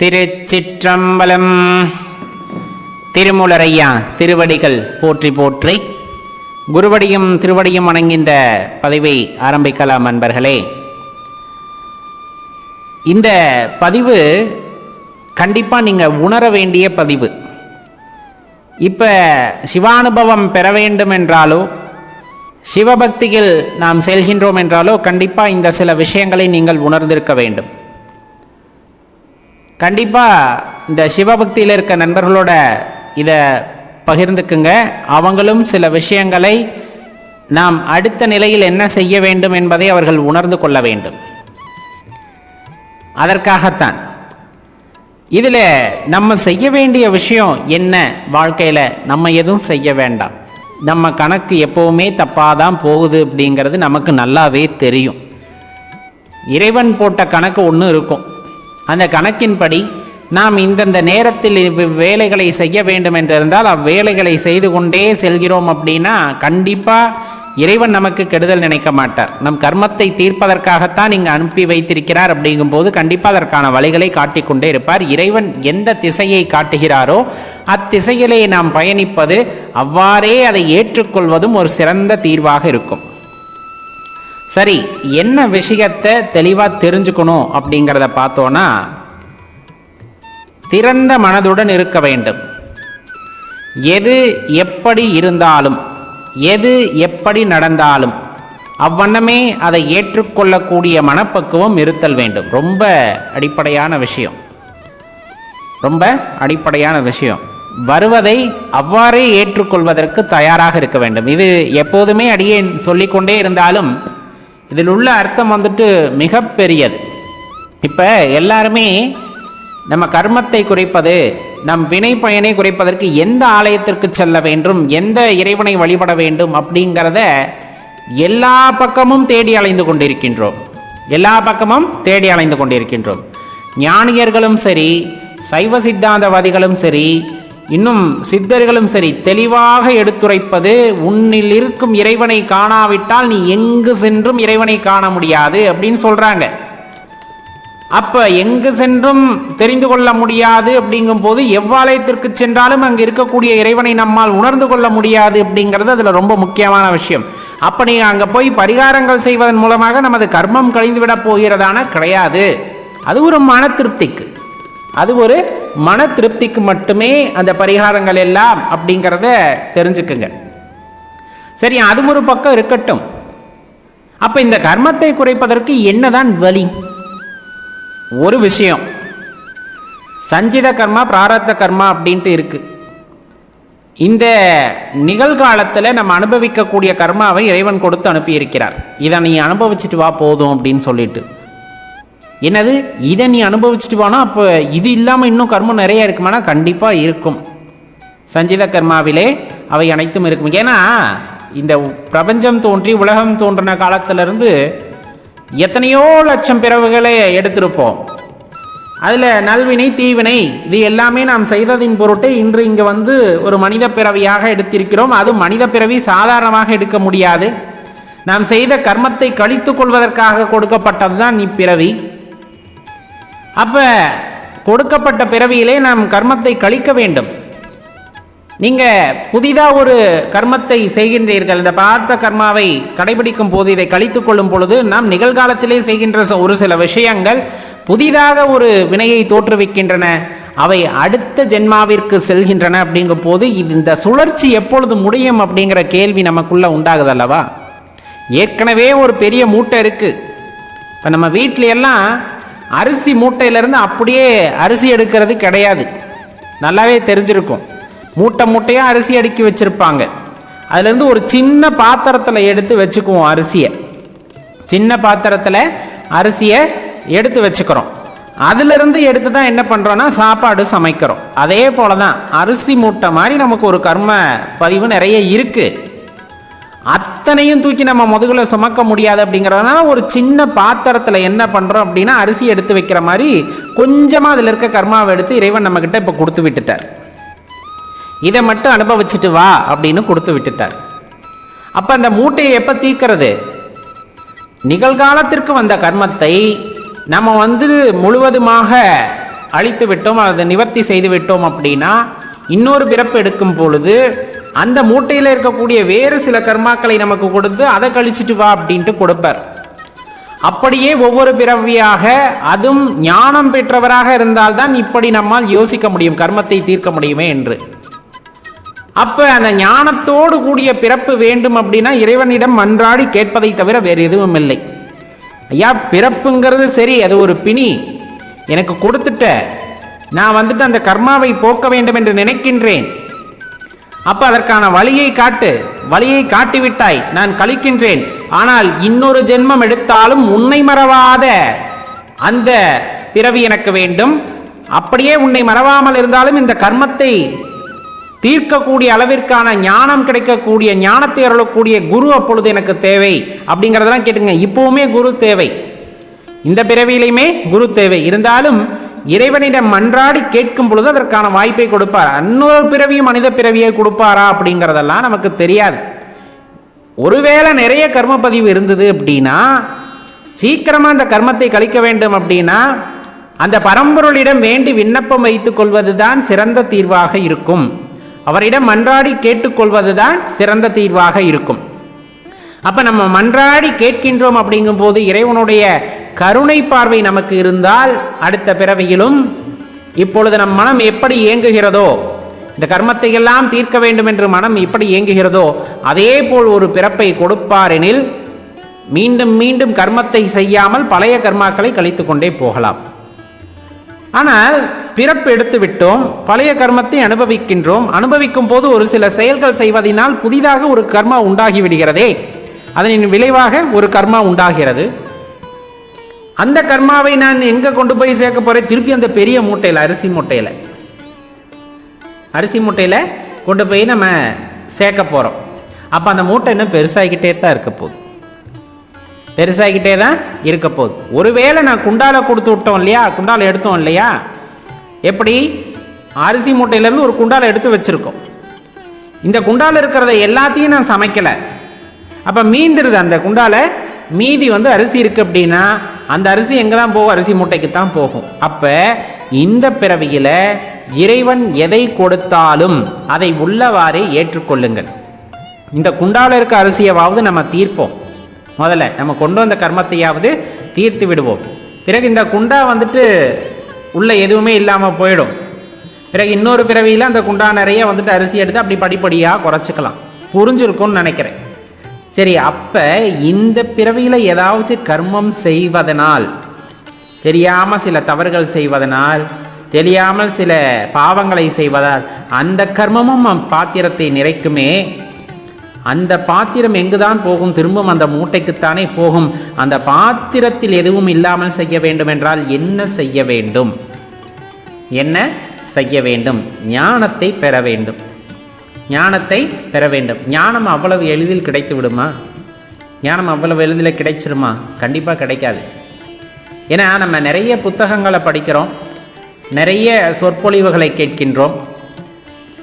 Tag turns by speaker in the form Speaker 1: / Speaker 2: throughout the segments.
Speaker 1: திருச்சிற்றம்பலம். திருமுலரையா திருவடிகள் போற்றி போற்றி. குருவடியும் திருவடியும் வணங்கின்ற பதிவை ஆரம்பிக்கலாம் அன்பர்களே. இந்த பதிவு கண்டிப்பாக நீங்கள் உணர வேண்டிய பதிவு. இப்போ சிவானுபவம் பெற வேண்டும் என்றாலோ சிவபக்தியில் நாம் செல்கின்றோம் என்றாலோ கண்டிப்பாக இந்த சில விஷயங்களை நீங்கள் உணர்ந்திருக்க வேண்டும். கண்டிப்பாக இந்த சிவபக்தியில் இருக்க நண்பர்களோட இதை பகிர்ந்துக்குங்க. அவங்களும் சில விஷயங்களை நாம் அடுத்த நிலையில் என்ன செய்ய வேண்டும் என்பதை அவர்கள் உணர்ந்து கொள்ள வேண்டும். அதற்காகத்தான் இதில் நம்ம செய்ய வேண்டிய விஷயம் என்ன வாழ்க்கையில்? நம்ம எதுவும் செய்ய வேண்டாம். நம்ம கணக்கு எப்போவுமே தப்பாக தான் போகுது அப்படிங்கிறது நமக்கு நல்லாவே தெரியும். இறைவன் போட்ட கணக்கு ஒன்று இருக்கும். அந்த கணக்கின்படி நாம் இந்தந்த நேரத்தில் வேலைகளை செய்ய வேண்டும் என்றிருந்தால் அவ்வேலைகளை செய்து கொண்டே செல்கிறோம் அப்படின்னா கண்டிப்பாக இறைவன் நமக்கு கெடுதல் நினைக்க மாட்டார். நம் கர்மத்தை தீர்ப்பதற்காகத்தான் இங்கு அனுப்பி வைத்திருக்கிறார் அப்படிங்கும்போது கண்டிப்பாக அதற்கான வழிகளை காட்டிக்கொண்டே இருப்பார். இறைவன் எந்த திசையை காட்டுகிறாரோ அத்திசையிலே நாம் பயணிப்பது அவ்வாறே அதை ஏற்றுக்கொள்வதும் ஒரு சிறந்த தீர்வாக இருக்கும். சரி என்ன விஷயத்தை தெளிவாக தெரிஞ்சுக்கணும் அப்படிங்கிறத பார்த்தோன்னா திறந்த மனதுடன் இருக்க வேண்டும். எது எப்படி இருந்தாலும் எது எப்படி நடந்தாலும் அவ்வண்ணமே அதை ஏற்றுக்கொள்ளக்கூடிய மனப்பக்குவம் இருத்தல் வேண்டும். ரொம்ப அடிப்படையான விஷயம். ரொம்ப அடிப்படையான விஷயம். வருவதை அவ்வாறே ஏற்றுக்கொள்வதற்கு தயாராக இருக்க வேண்டும். இது எப்போதுமே அடியேன் சொல்லிக்கொண்டே இருந்தாலும் இதில் உள்ள அர்த்தம் வந்துட்டு மிக பெரியது இப்போ எல்லாருமே நம்ம கர்மத்தை குறைப்பது நம் வினை பயனை குறைப்பதற்கு எந்த ஆலயத்திற்கு செல்ல வேண்டும் எந்த இறைவனை வழிபட வேண்டும் அப்படிங்கிறத எல்லா பக்கமும் தேடி அலைந்து கொண்டிருக்கின்றோம். எல்லா பக்கமும் தேடி அலைந்து கொண்டிருக்கின்றோம். ஞானியர்களும் சரி சைவ சித்தாந்தவாதிகளும் சரி இன்னும் சித்தர்களும் சரி தெளிவாக எடுத்துரைப்பது உன்னில் இருக்கும் இறைவனை காணாவிட்டால் நீ எங்கு சென்றும் இறைவனை காண முடியாது அப்படின்னு சொல்றாங்க. அப்ப எங்கு சென்றும் தெரிந்து கொள்ள முடியாது அப்படிங்கும் போது எவ்வாலயத்திற்கு சென்றாலும் அங்கு இருக்கக்கூடிய இறைவனை நம்மால் உணர்ந்து கொள்ள முடியாது அப்படிங்கிறது அதுல ரொம்ப முக்கியமான விஷயம். அப்ப நீங்க அங்க போய் பரிகாரங்கள் செய்வதன் மூலமாக நமது கர்மம் கழிந்து விட போகிறதான கிடையாது. அது ஒரு மன திருப்திக்கு. அது ஒரு மன திருப்திக்கு மட்டுமே அந்த பரிகாரங்கள் எல்லாம் அப்படிங்கிறத தெரிஞ்சுக்குங்க. சரி அது ஒரு பக்கம் இருக்கட்டும். அப்ப இந்த கர்மத்தை குறைப்பதற்கு என்னதான் வழி? ஒரு விஷயம். சஞ்சித கர்மா பிராரத்த கர்மா அப்படின்ட்டு இருக்கு. இந்த நிகழ்காலத்தில் நம்ம அனுபவிக்கக்கூடிய கர்மாவை இறைவன் கொடுத்து அனுப்பியிருக்கிறார். இதை நீ அனுபவிச்சுட்டு வா போதும் அப்படின்னு சொல்லிட்டு. என்னது? இதை நீ அனுபவிச்சுட்டு வானா அப்போ இது இல்லாமல் இன்னும் கர்மம் நிறைய இருக்குமானா? கண்டிப்பாக இருக்கும். சஞ்சித கர்மாவிலே அவை அனைத்தும் இருக்கும். ஏன்னா இந்த பிரபஞ்சம் தோன்றி உலகம் தோன்றின காலத்திலிருந்து எத்தனையோ லட்சம் பிறவுகளை எடுத்திருப்போம். அதில் நல்வினை தீவினை இது எல்லாமே நாம் செய்ததின் பொருட்டு இன்று இங்கே வந்து ஒரு மனித பிறவியாக எடுத்திருக்கிறோம். அது மனித பிறவி சாதாரணமாக எடுக்க முடியாது. நாம் செய்த கர்மத்தை கழித்துக் கொள்வதற்காக கொடுக்கப்பட்டது தான் இப்பிறவி. அப்ப கொடுக்கப்பட்ட பிறவியிலே நாம் கர்மத்தை கழிக்க வேண்டும். நீங்க புதிதா ஒரு கர்மத்தை செய்கின்றீர்கள். இந்த பார்த்த கர்மாவை கடைபிடிக்கும் போது இதை கழித்துக் கொள்ளும் பொழுது நாம் நிகழ்காலத்திலே செய்கின்ற ச- ஒரு சில விஷயங்கள் புதிதாக ஒரு வினையை தோற்றுவிக்கின்றன. அவை அடுத்த ஜென்மாவிற்கு செல்கின்றன அப்படிங்கும் போது இந்த சுழற்சி எப்பொழுது முடியும் அப்படிங்கிற கேள்வி நமக்குள்ள உண்டாகுது அல்லவா ஏற்கனவே ஒரு பெரிய மூட்டை இருக்கு. இப்போ நம்ம வீட்டில எல்லாம் அரிசி மூட்டையிலேருந்து அப்படியே அரிசி எடுக்கிறது கிடையாது. நல்லாவே தெரிஞ்சிருக்கும். மூட்டை மூட்டையாக அரிசி அடுக்கி வச்சுருப்பாங்க. அதுலேருந்து ஒரு சின்ன பாத்திரத்தில் எடுத்து வச்சுக்குவோம் அரிசியை. சின்ன பாத்திரத்தில் அரிசியை எடுத்து வச்சுக்கிறோம். அதிலிருந்து எடுத்து தான் என்ன பண்ணுறோன்னா சாப்பாடு சமைக்கிறோம். அதே போல தான் அரிசி மூட்டை மாதிரி நமக்கு ஒரு கர்ம பதிவு நிறைய இருக்குது அத்தனையும் தூக்கி நம்ம முதுகுல சுமக்க முடியாது அப்படிங்கிறதுனால ஒரு சின்ன பாத்திரத்தில் என்ன பண்ணுறோம் அப்படின்னா அரிசி எடுத்து வைக்கிற மாதிரி கொஞ்சமாக அதில் இருக்க கர்மாவை எடுத்து இறைவன் நம்மக்கிட்ட இப்போ கொடுத்து விட்டுட்டார். இதை மட்டும் அனுபவிச்சுட்டு வா அப்படின்னு கொடுத்து விட்டுட்டார். அப்போ அந்த மூட்டையை எப்போ தீக்கிறது நிகழ்காலத்திற்கு வந்த கர்மத்தை நம்ம வந்து முழுவதுமாக அழித்து விட்டோம் அதை நிவர்த்தி செய்து விட்டோம் அப்படின்னா இன்னொரு பிறப்பு எடுக்கும் பொழுது அந்த மூட்டையில் இருக்கக்கூடிய வேறு சில கர்மாக்களை நமக்கு கொடுத்து அதை கழிச்சிட்டு வா அப்படின்ட்டு கொடுப்பார். அப்படியே ஒவ்வொரு பிறவியாக அதுவும் ஞானம் பெற்றவராக இருந்தால்தான் இப்படி நம்மால் யோசிக்க முடியும் கர்மத்தை தீர்க்க முடியுமே என்று. அப்ப அந்த ஞானத்தோடு கூடிய பிறப்பு வேண்டும் அப்படின்னா இறைவனிடம் மன்றாடி கேட்பதை தவிர வேறு எதுவும் இல்லை. ஐயா பிறப்புங்கிறது சரி அது ஒரு பிணி. எனக்கு கொடுத்துட்ட. நான் வந்துட்டு அந்த கர்மாவை போக்க வேண்டும் என்று நினைக்கின்றேன். அப்ப அதற்கான வழியை காட்டு. வழியை காட்டிவிட்டாய் நான் கழிக்கின்றேன். ஆனால் இன்னொரு ஜென்மம் எடுத்தாலும் உன்னை மறவாத. அந்த பிறவி எனக்கு வேண்டும். அப்படியே உன்னை மறவாமல் இருந்தாலும் இந்த கர்மத்தை தீர்க்கக்கூடிய அளவிற்கான ஞானம் கிடைக்கக்கூடிய ஞானத்தை அருளக்கூடிய குரு அப்பொழுது எனக்கு தேவை. அப்படிங்கிறதெல்லாம் கேட்டுங்க இப்போவுமே குரு தேவை. இந்த பிறவியிலையுமே குரு தேவை. இருந்தாலும் இறைவனிடம் மன்றாடி கேட்கும் பொழுது அதற்கான வாய்ப்பை கொடுப்பார். இன்னொரு பிறவியும் மனித பிறவியை கொடுப்பாரா அப்படிங்கிறதெல்லாம் நமக்கு தெரியாது. ஒருவேளை நிறைய கர்ம பதிவு இருந்தது அப்படின்னா சீக்கிரமாக அந்த கர்மத்தை கழிக்க வேண்டும் அப்படின்னா அந்த பரம்பொருளிடம் வேண்டி விண்ணப்பம் வைத்துக் கொள்வதுதான் சிறந்த தீர்வாக இருக்கும். அவரிடம் மன்றாடி கேட்டுக்கொள்வதுதான் சிறந்த தீர்வாக இருக்கும். அப்போ நம்ம மன்றாடி கேட்கின்றோம் அப்படிங்கும் போது இறைவனுடைய கருணை பார்வை நமக்கு இருந்தால் அடுத்த பிறவியிலும் இப்பொழுது நம் மனம் எப்படி இயங்குகிறதோ இந்த கர்மத்தை எல்லாம் தீர்க்க வேண்டும் என்று மனம் எப்படி இயங்குகிறதோ அதே போல் ஒரு பிறப்பை கொடுப்பாரெனில் மீண்டும் மீண்டும் கர்மத்தை செய்யாமல் பழைய கர்மாக்களை கழித்து கொண்டே போகலாம். ஆனால் பிறப்பு எடுத்து விட்டோம் பழைய கர்மத்தை அனுபவிக்கின்றோம் அனுபவிக்கும் போது ஒரு சில செயல்கள் செய்வதனால் புதிதாக ஒரு கர்மா உண்டாகி விடுகிறதே. அதனின் விளைவாக ஒரு கர்மா உண்டாகிறது. அந்த கர்மாவை நான் எங்கே கொண்டு போய் சேர்க்க போகிறேன் திருப்பி அந்த பெரிய மூட்டையில் அரிசி மூட்டையில். அரிசி மூட்டையில் கொண்டு போய் நம்ம சேர்க்க போகிறோம் அப்போ அந்த மூட்டை இன்னும் பெருசாகிக்கிட்டே தான் இருக்க போகுது. பெருசாகிக்கிட்டே தான் இருக்க போகுது. ஒருவேளை நான் குண்டால கொடுத்து விட்டோம் இல்லையா? குண்டால எடுத்தோம் இல்லையா? எப்படி? அரிசி மூட்டையிலேருந்து ஒரு குண்டால எடுத்து வச்சுருக்கோம். இந்த குண்டால இருக்கிறத எல்லாத்தையும் நான் சமைக்கலை. அப்போ மீந்துருது அந்த குண்டால. மீதி வந்து அரிசி இருக்கு அப்படின்னா அந்த அரிசி எங்க தான் போகும்? அரிசி மூட்டைக்கு தான் போகும். அப்போ இந்த பிறவியில் இறைவன் எதை கொடுத்தாலும் அதை உள்ளவாறே ஏற்றுக்கொள்ளுங்கள். இந்த குண்டால இருக்க அரிசியவாவது நம்ம தீர்ப்போம். முதல்ல நம்ம கொண்டு வந்த கர்மத்தையாவது தீர்த்து விடுவோம். பிறகு இந்த குண்டா வந்துட்டு உள்ள எதுவுமே இல்லாமல் போயிடும். பிறகு இன்னொரு பிறவியில் அந்த குண்டா நிறைய வந்துட்டு அரிசி எடுத்து அப்படி படிப்படியாக குறைச்சிக்கலாம். புரிஞ்சிருக்கும்னு நினைக்கிறேன். சரி அப்ப இந்த பிறவியில ஏதாச்சும் கர்மம் செய்வதனால் தெரியாம சில தவறுகள் செய்வதனால் தெரியாமல் சில பாவங்களை செய்வதால் அந்த கர்மமும் பாத்திரத்தை நிறைக்குமே. அந்த பாத்திரம் எங்குதான் போகும்? திரும்பவும் அந்த மூட்டைக்குத்தானே போகும். அந்த பாத்திரத்தில் எதுவும் இல்லாமல் செய்ய வேண்டும் என்றால் என்ன செய்ய வேண்டும்? என்ன செய்ய வேண்டும்? ஞானத்தை பெற வேண்டும். ஞானத்தை பெற வேண்டும். ஞானம் அவ்வளவு எளிதில் கிடைத்து விடுமா ஞானம் அவ்வளவு எளிதில் கிடைச்சிருமா? கண்டிப்பாக கிடைக்காது. ஏன்னா நம்ம நிறைய புத்தகங்களை படிக்கிறோம். நிறைய சொற்பொழிவுகளை கேட்கின்றோம்.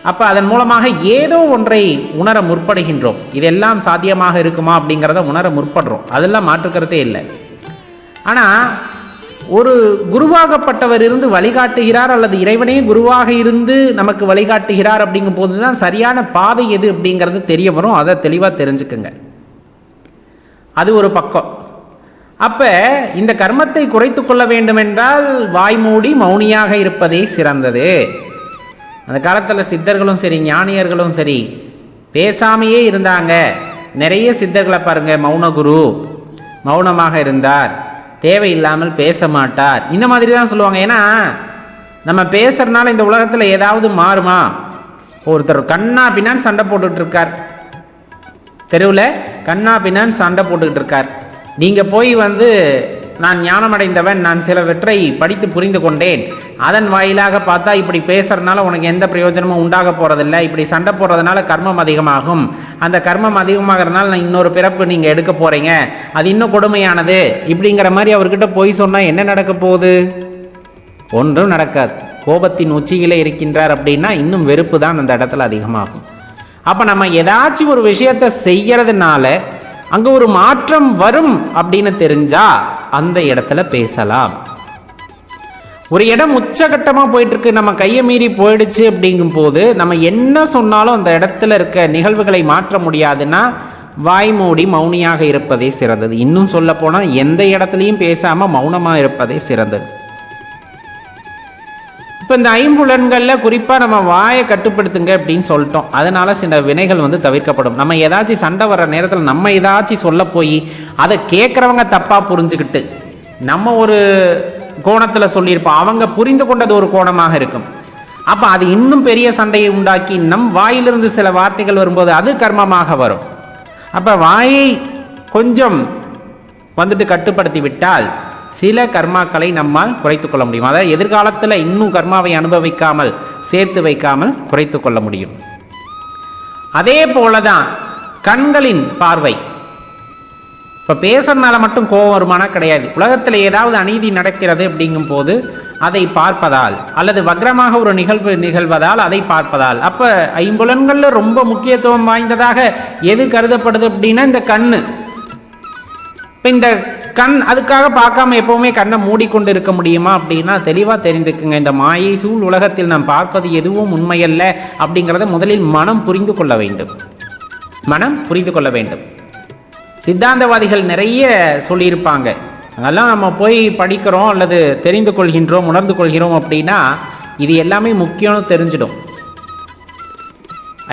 Speaker 1: அப்போ அதன் மூலமாக ஏதோ ஒன்றை உணர முற்படுகின்றோம். இதெல்லாம் சாத்தியமாக இருக்குமா அப்படிங்கிறத உணர முற்படுறோம். அதெல்லாம் மாற்றுக்கிறதே இல்லை. ஆனால் ஒரு குருவாகப்பட்டவர் இருந்து வழிகாட்டுகிறார் அல்லது இறைவனே குருவாக இருந்து நமக்கு வழிகாட்டுகிறார் அப்படிங்கும் போது தான் சரியான பாதை எது அப்படிங்கிறது தெரிய வரும். அதை தெளிவாக தெரிஞ்சுக்குங்க. அது ஒரு பக்கம். அப்போ இந்த கர்மத்தை குறைத்து கொள்ள வேண்டுமென்றால் வாய்மூடி மௌனியாக இருப்பதே சிறந்தது. அந்த காலத்தில் சித்தர்களும் சரி ஞானியர்களும் சரி பேசாமையே இருந்தாங்க. நிறைய சித்தர்களை பாருங்க மௌனகுரு மௌனமாக இருந்தார். தேவையில்லாமல் பேச மாட்டார் இந்த மாதிரி தான் சொல்லுவாங்க. ஏன்னா நம்ம பேசுறதுனால இந்த உலகத்தில் ஏதாவது மாறுமா? ஒருத்தர் கண்ணா பின்னான்னு சண்டை போட்டுட்டு இருக்கார் தெருவில் கண்ணா பின்னான்னு சண்டை போட்டுக்கிட்டு இருக்கார் நீங்கள் போய் வந்து நான் ஞானமடைந்தவன் நான் சிலவற்றை படித்து புரிந்து கொண்டேன். அதன் வாயிலாக பார்த்தா இப்படி பேசுறதுனால உனக்கு எந்த பிரயோஜனமும் உண்டாக போகிறதில்ல இப்படி சண்டை போடுறதுனால கர்மம் அதிகமாகும். அந்த கர்மம் அதிகமாகறதுனால நான் இன்னொரு பிறப்பு நீங்க எடுக்க போறீங்க. அது இன்னும் கொடுமையானது. இப்படிங்கிற மாதிரி அவர்கிட்ட போய் சொன்னா என்ன நடக்க போகுது? ஒன்றும் நடக்காது. கோபத்தின் உச்சியிலே இருக்கின்றார் அப்படின்னா இன்னும் வெறுப்பு தான் அந்த இடத்துல அதிகமாகும். அப்போ நம்ம ஏதாச்சும் ஒரு விஷயத்தை செய்யறதுனால அங்க ஒரு மாற்றம் வரும் அப்படின்னு தெரிஞ்சா அந்த இடத்துல பேசலாம். ஒரு இடம் உச்சகட்டமாக போயிட்டு இருக்கு நம்ம கையை மீறி போயிடுச்சு அப்படிங்கும் போது நம்ம என்ன சொன்னாலும் அந்த இடத்துல இருக்க நிகழ்வுகளை மாற்ற முடியாதுன்னா வாய் மூடி மௌனியாக இருப்பதே சிறந்தது. இன்னும் சொல்ல போனால் எந்த இடத்துலையும் பேசாமல் மௌனமாக இருப்பதே சிறந்தது. இப்போ இந்த ஐம்புலன்களில் குறிப்பாக நம்ம வாயை கட்டுப்படுத்துங்க அப்படின்னு சொல்லிட்டோம். அதனால சில வினைகள் வந்து தவிர்க்கப்படும். நம்ம ஏதாச்சும் சண்டை வர்ற நேரத்தில் நம்ம ஏதாச்சும் சொல்ல போய் அதை கேட்குறவங்க தப்பாக புரிஞ்சுக்கிட்டு நம்ம ஒரு கோணத்தில் சொல்லியிருப்போம். அவங்க புரிந்து கொண்டது ஒரு கோணமாக இருக்கும். அப்போ அது இன்னும் பெரிய சண்டையை உண்டாக்கி நம் வாயிலிருந்து சில வார்த்தைகள் வரும்போது அது கர்மமாக வரும். அப்போ வாயை கொஞ்சம் வந்துட்டு கட்டுப்படுத்தி விட்டால் சில கர்மாக்களை நம்மால் குறைத்துக் கொள்ள முடியும். அதாவது எதிர்காலத்தில் இன்னும் கர்மாவை அனுபவிக்காமல் சேர்த்து வைக்காமல் குறைத்துக் கொள்ள முடியும். அதே போலதான் கண்களின் பார்வை. இப்போ பேசுறதுனால மட்டும் கோபம் வருமானா கிடையாது. உலகத்தில் ஏதாவது அநீதி நடக்கிறது அப்படிங்கும் போது அதை பார்ப்பதால் அல்லது வக்ரமாக ஒரு நிகழ்வு நிகழ்வதால் அதை பார்ப்பதால் அப்போ ஐம்புலன்களில் ரொம்ப முக்கியத்துவம் வாய்ந்ததாக எது கருதப்படுது அப்படின்னா இந்த கண்ணு. இப்போ இந்த கண் அதுக்காக பார்க்காம எப்பவுமே கண்ணை மூடிக்கொண்டு இருக்க முடியுமா அப்படின்னா தெளிவாக தெரிந்துக்குங்க இந்த மாயை சூழ் உலகத்தில் நாம் பார்ப்பது எதுவும் உண்மையல்ல அப்படிங்கிறத முதலில் மனம் புரிந்து கொள்ள வேண்டும். மனம் புரிந்து கொள்ள வேண்டும். சித்தாந்தவாதிகள் நிறைய சொல்லியிருப்பாங்க. அதெல்லாம் நம்ம போய் படிக்கிறோம் அல்லது தெரிந்து கொள்கின்றோம் உணர்ந்து கொள்கிறோம் அப்படின்னா இது எல்லாமே முக்கியம்னு தெரிஞ்சிடும்.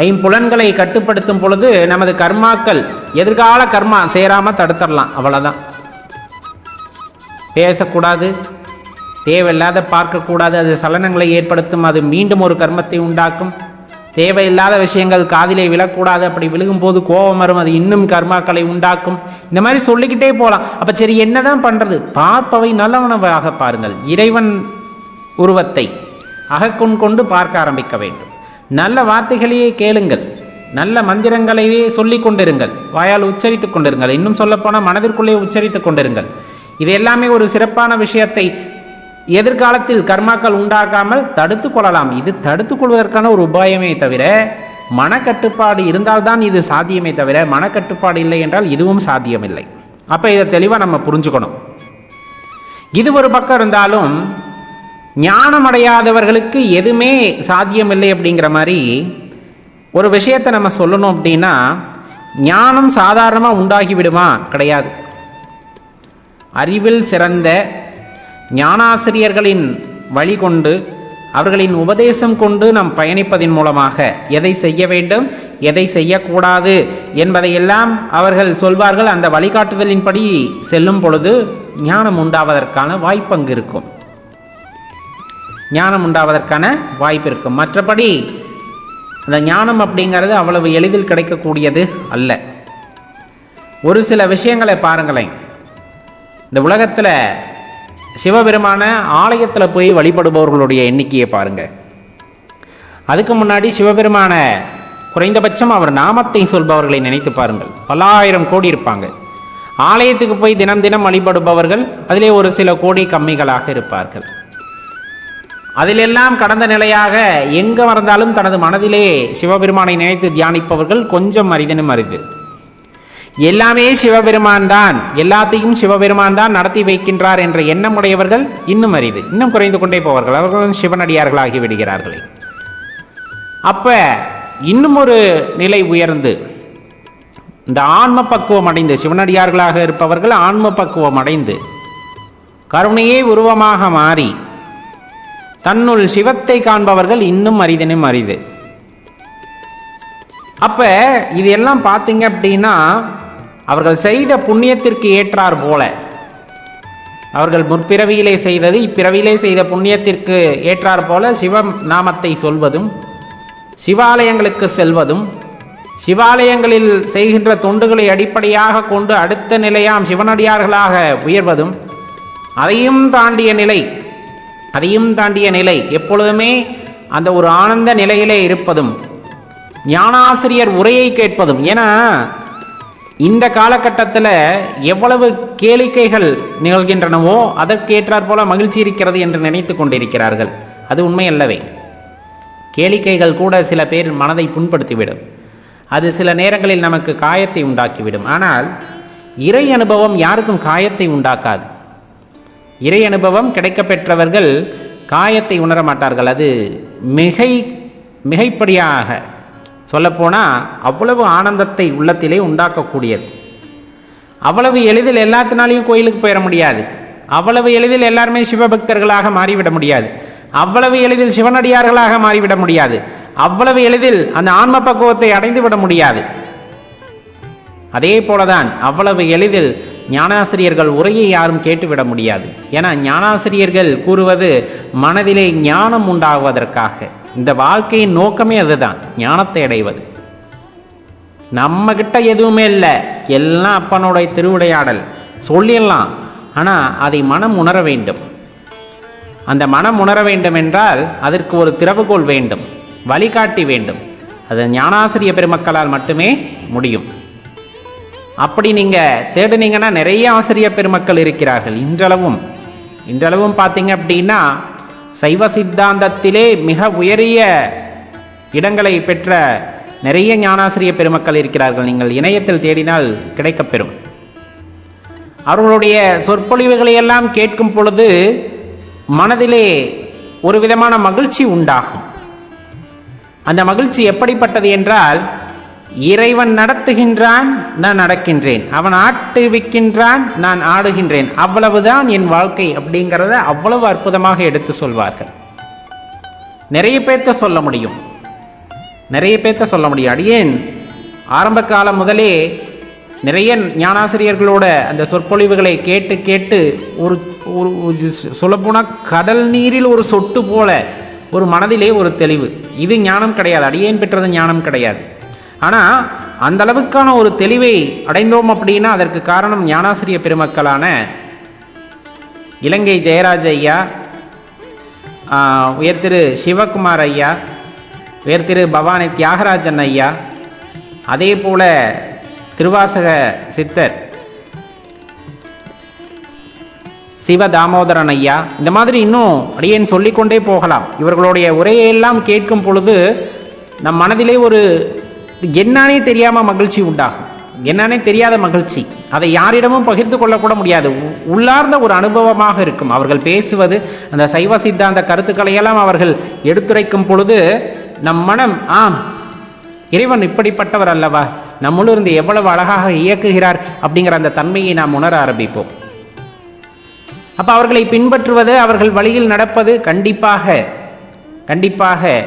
Speaker 1: ஐம்புலன்களை கட்டுப்படுத்தும் பொழுது நமது கர்மாக்கள் எதிர்கால கர்மா சேராமல் தடுத்துடலாம் அவ்வளோதான் பேசக்கூடாது. தேவையில்லாத பார்க்கக்கூடாது. அது சலனங்களை ஏற்படுத்தும். அது மீண்டும் ஒரு கர்மத்தை உண்டாக்கும். தேவையில்லாத விஷயங்கள் காதிலே விழக்கூடாது. அப்படி விழுகும்போது கோபம் வரும். அது இன்னும் கர்மாக்களை உண்டாக்கும். இந்த மாதிரி சொல்லிக்கிட்டே போகலாம். அப்போ சரி என்னதான் பண்ணுறது பார்ப்பவை நல்லவனவாக பாருங்கள். இறைவன் உருவத்தை அகக்கொண் கொண்டு பார்க்க ஆரம்பிக்க வேண்டும். நல்ல வார்த்தைகளையே கேளுங்கள். நல்ல மந்திரங்களையே சொல்லிக் கொண்டிருங்கள். வாயால் உச்சரித்துக் கொண்டிருங்கள். இன்னும் சொல்லப்போனால் மனதிற்குள்ளே உச்சரித்துக் கொண்டிருங்கள். இது எல்லாமே ஒரு சிறப்பான விஷயத்தை எதிர்காலத்தில் கர்மாக்கள் உண்டாக்காமல் தடுத்து கொள்ளலாம். இது தடுத்து கொள்வதற்கான ஒரு உபாயமே தவிர மனக்கட்டுப்பாடு இருந்தால்தான் இது சாத்தியமே தவிர மனக்கட்டுப்பாடு இல்லை என்றால் இதுவும் சாத்தியமில்லை. அப்போ இதை தெளிவாக நம்ம புரிஞ்சுக்கணும். இது ஒரு பக்கம் இருந்தாலும் ஞானம் அடையாதவர்களுக்கு எதுவுமே சாத்தியமில்லை அப்படிங்கிற மாதிரி ஒரு விஷயத்தை நம்ம சொல்லணும் அப்படின்னா ஞானம் சாதாரணமாக உண்டாகி விடுமா? கிடையாது. அறிவில் சிறந்த ஞானாசிரியர்களின் வழி கொண்டு அவர்களின் உபதேசம் கொண்டு நாம் பயணிப்பதன் மூலமாக எதை செய்ய வேண்டும் எதை செய்யக்கூடாது என்பதையெல்லாம் அவர்கள் சொல்வார்கள். அந்த வழிகாட்டுதலின்படி செல்லும் பொழுது ஞானம் உண்டாவதற்கான வாய்ப்பு அங்கு இருக்கும். ஞானம் உண்டாவதற்கான வாய்ப்பு இருக்கும் மற்றபடி அந்த ஞானம் அப்படிங்கிறது அவ்வளவு எளிதில் கிடைக்கக்கூடியது அல்ல. ஒரு சில விஷயங்களை பாருங்களேன். இந்த உலகத்தில் சிவபெருமான ஆலயத்தில் போய் வழிபடுபவர்களுடைய எண்ணிக்கையை பாருங்க. அதுக்கு முன்னாடி சிவபெருமான குறைந்தபட்சம் அவர் நாமத்தை சொல்பவர்களை நினைத்து பாருங்கள். பல்லாயிரம் கோடி இருப்பாங்க. ஆலயத்துக்கு போய் தினம் தினம் வழிபடுபவர்கள் அதிலே ஒரு சில கோடி கம்மிகளாக இருப்பார்கள். அதிலெல்லாம் கடந்த நிலையாக எங்க மறந்தாலும் தனது மனதிலே சிவபெருமானை நினைத்து தியானிப்பவர்கள் கொஞ்சம் அரிதனும் அரிது. எல்லாமே சிவபெருமான் தான். எல்லாத்தையும் சிவபெருமான் தான் நடத்தி வைக்கின்றார் என்ற எண்ணம் உடையவர்கள் இன்னும் அரிது. இன்னும் குறைந்து கொண்டே போவார்கள். அவர்களும் சிவனடியார்களாகி விடுகிறார்களே. அப்ப இன்னும் ஒரு நிலை உயர்ந்து இந்த ஆன்ம பக்குவம் அடைந்து சிவனடியார்களாக இருப்பவர்கள் ஆன்ம பக்குவம் அடைந்து கருணையே உருவமாக மாறி தன்னுள் சிவத்தை காண்பவர்கள் இன்னும் அரிதனும் அரிது. அப்ப இது எல்லாம் பார்த்தீங்க அப்படின்னா அவர்கள் செய்த புண்ணியத்திற்கு ஏற்றார் போல. அவர்கள் முற்பிறவியிலே செய்தது இப்பிறவியிலே செய்த புண்ணியத்திற்கு ஏற்றார் போல சிவ நாமத்தை சொல்வதும் சிவாலயங்களுக்கு செல்வதும் சிவாலயங்களில் செய்கின்ற தொண்டுகளை அடிப்படையாக கொண்டு அடுத்த நிலையாம் சிவனடியார்களாக உயர்வதும் அதையும் தாண்டிய நிலை அதையும் தாண்டிய நிலை எப்பொழுதுமே அந்த ஒரு ஆனந்த நிலையிலே இருப்பதும் ஞானாசிரியர் உரையை கேட்பதும். ஏன்னா இந்த காலகட்டத்தில் எவ்வளவு கேளிக்கைகள் நிகழ்கின்றனவோ அதற்கேற்றாற் போல மகிழ்ச்சி இருக்கிறது என்று நினைத்து கொண்டிருக்கிறார்கள். அது உண்மை அல்லவே கேளிக்கைகள் கூட சில பேர் மனதை புண்படுத்திவிடும். அது சில நேரங்களில் நமக்கு காயத்தை உண்டாக்கிவிடும். ஆனால் இறை அனுபவம் யாருக்கும் காயத்தை உண்டாக்காது. இறை அனுபவம் கிடைக்கப்பெற்றவர்கள் காயத்தை உணர மாட்டார்கள். அது மிகை மிகைப்படியாக சொல்லப்போனால் அவ்வளவு ஆனந்தத்தை உள்ளத்திலே உண்டாக்கக்கூடியது. அவ்வளவு எளிதில் எல்லாத்தினாலையும் கோயிலுக்கு போயிட முடியாது. அவ்வளவு எளிதில் எல்லாருமே சிவபக்தர்களாக மாறிவிட முடியாது. அவ்வளவு எளிதில் சிவனடியார்களாக மாறிவிட முடியாது. அவ்வளவு எளிதில் அந்த ஆன்ம பக்குவத்தை அடைந்து விட முடியாது. அதே போலதான் அவ்வளவு எளிதில் ஞானாசிரியர்கள் உரையை யாரும் கேட்டுவிட முடியாது. ஏன்னா ஞானாசிரியர்கள் கூறுவது மனதிலே ஞானம் உண்டாகுவதற்காக இந்த வாழ்க்கையின் நோக்கமே அதுதான் ஞானத்தை அடைவது. நம்ம கிட்ட எதுவுமே இல்லை எல்லாம் அப்பனுடைய திருவிளையாடல். சொல்லிடலாம் ஆனால் அதை மனம் உணர வேண்டும். அந்த மனம் உணர வேண்டும் என்றால் அதற்கு ஒரு திறவுகோல் வேண்டும் வழிகாட்டி வேண்டும். அது ஞானாசிரிய பெருமக்களால் மட்டுமே முடியும். அப்படி நீங்கள் தேடுனீங்கன்னா நிறைய ஆசிரியர் பெருமக்கள் இருக்கிறார்கள். இன்றளவும். இன்றளவும் பார்த்தீங்க அப்படின்னா சைவ சித்தாந்தத்திலே மிக உயரிய இடங்களை பெற்ற நிறைய ஞானாசிரிய பெருமக்கள் இருக்கிறார்கள். நீங்கள் இணையத்தில் தேடினால் கிடைக்கப்பெறும். அவர்களுடைய சொற்பொழிவுகளை எல்லாம் கேட்கும் பொழுது மனதிலே ஒரு விதமான மகிழ்ச்சி உண்டாகும். அந்த மகிழ்ச்சி எப்படிப்பட்டது என்றால் இறைவன் நடத்துகின்றான் நான் நடக்கின்றேன். அவன் ஆட்டுவிக்கின்றான் நான் ஆடுகின்றேன். அவ்வளவுதான் என் வாழ்க்கை அப்படிங்கிறத அவ்வளவு அற்புதமாக எடுத்து சொல்வார்கள். நிறைய பேர்த்த சொல்ல முடியும். நிறைய பேர்த்த சொல்ல முடியும். அடியேன் ஆரம்ப காலம் முதலே நிறைய ஞானாசிரியர்களோட அந்த சொற்பொழிவுகளை கேட்டு கேட்டு ஒரு ஒரு சொல்லப்போனால் கடல் நீரில் ஒரு சொட்டு போல ஒரு மனதிலே ஒரு தெளிவு. இது ஞானம் கிடையாது. அடியேன் பெற்றது ஞானம் கிடையாது. ஆனால் அந்த அளவுக்கான ஒரு தெளிவை அடைந்தோம் அப்படின்னா அதற்கு காரணம் ஞானாசிரிய பெருமக்களான இலங்கை ஜெயராஜ் ஐயா உயர் திரு சிவகுமார் ஐயா உயர் திரு பவானி தியாகராஜன் ஐயா அதே போல திருவாசக சித்தர் சிவ தாமோதரன் ஐயா இந்த மாதிரி இன்னும் அடியேன் சொல்லிக்கொண்டே போகலாம். இவர்களுடைய உரையெல்லாம் கேட்கும் பொழுது நம் மனதிலே ஒரு என்னானே தெரியாமல் மகிழ்ச்சி உண்டாகும். என்னன்னே தெரியாத மகிழ்ச்சி. அதை யாரிடமும் பகிர்ந்து கொள்ளக்கூட முடியாது. உள்ளார்ந்த ஒரு அனுபவமாக இருக்கும். அவர்கள் பேசுவது அந்த சைவ சித்தாந்த கருத்துக்களை எல்லாம் அவர்கள் எடுத்துரைக்கும் பொழுது நம் மனம் ஆம் இறைவன் இப்படிப்பட்டவர் அல்லவா? நம்மளிருந்து எவ்வளவு அழகாக இயக்குகிறார்? அப்படிங்கிற அந்த தன்மையை நாம் உணர ஆரம்பிப்போம். அப்போ அவர்களை பின்பற்றுவது அவர்கள் வழியில் நடப்பது கண்டிப்பாக கண்டிப்பாக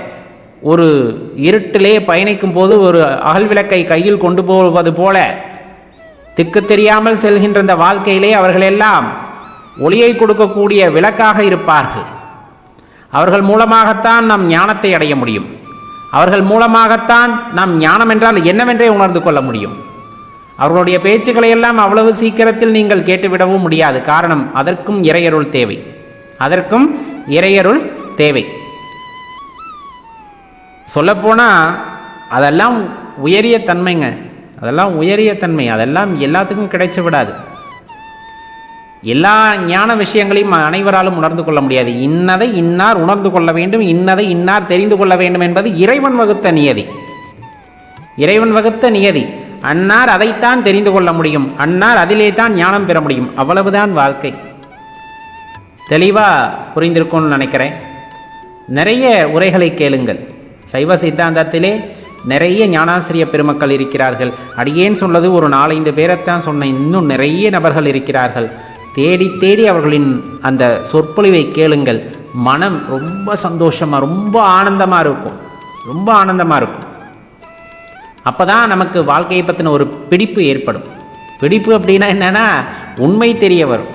Speaker 1: ஒரு இருட்டிலே பயணிக்கும் போது ஒரு அகல் விளக்கை கையில் கொண்டு போவது போல திக்கு தெரியாமல் செல்கின்ற இந்த வாழ்க்கையிலே அவர்கள் எல்லாம் ஒளியை கொடுக்கக்கூடிய விளக்காக இருப்பார்கள். அவர்கள் மூலமாகத்தான் நாம் ஞானத்தை அடைய முடியும். அவர்கள் மூலமாகத்தான் நாம் ஞானம் என்றால் என்னவென்றே உணர்ந்து கொள்ள முடியும். அவர்களுடைய பேச்சுக்களை எல்லாம் அவ்வளவு சீக்கிரத்தில் நீங்கள் கேட்டுவிடவும் முடியாது. காரணம் அதற்கும் இறையருள் தேவை. அதற்கும் இறையருள் தேவை. சொல்லப்போனால் அதெல்லாம் உயரிய தன்மைங்க. அதெல்லாம் உயரிய தன்மை. அதெல்லாம் எல்லாத்துக்கும் கிடைச்சி விடாது எல்லா ஞான விஷயங்களையும் அனைவராலும் உணர்ந்து கொள்ள முடியாது. இன்னதை இன்னார் உணர்ந்து கொள்ள வேண்டும் இன்னதை இன்னார் தெரிந்து கொள்ள வேண்டும் என்பது இறைவன் வகுத்த நியதி. இறைவன் வகுத்த நியதி. அன்னார் அதைத்தான் தெரிந்து கொள்ள முடியும். அன்னார் அதிலே தான் ஞானம் பெற முடியும். அவ்வளவுதான் வாழ்க்கை. தெளிவாக புரிந்திருக்கும்னு நினைக்கிறேன். நிறைய உரைகளை கேளுங்கள். சைவ சித்தாந்தத்திலே நிறைய ஞானாசிரிய பெருமக்கள் இருக்கிறார்கள். அடியேன் சொன்னது ஒரு நாலைந்து பேரைத்தான் சொன்ன இன்னும் நிறைய நபர்கள் இருக்கிறார்கள். தேடி தேடி அவர்களின் அந்த சொற்பொழிவை கேளுங்கள். மனம் ரொம்ப சந்தோஷமாக ரொம்ப ஆனந்தமாக இருக்கும். ரொம்ப ஆனந்தமாக இருக்கும். அப்போ தான் நமக்கு வாழ்க்கையை பற்றின ஒரு பிடிப்பு ஏற்படும். பிடிப்பு அப்படின்னா என்னென்னா உண்மை தெரிய வரும்.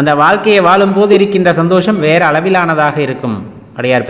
Speaker 1: அந்த வாழ்க்கையை வாழும்போது இருக்கின்ற சந்தோஷம் வேறு அளவிலானதாக இருக்கும். அடையார்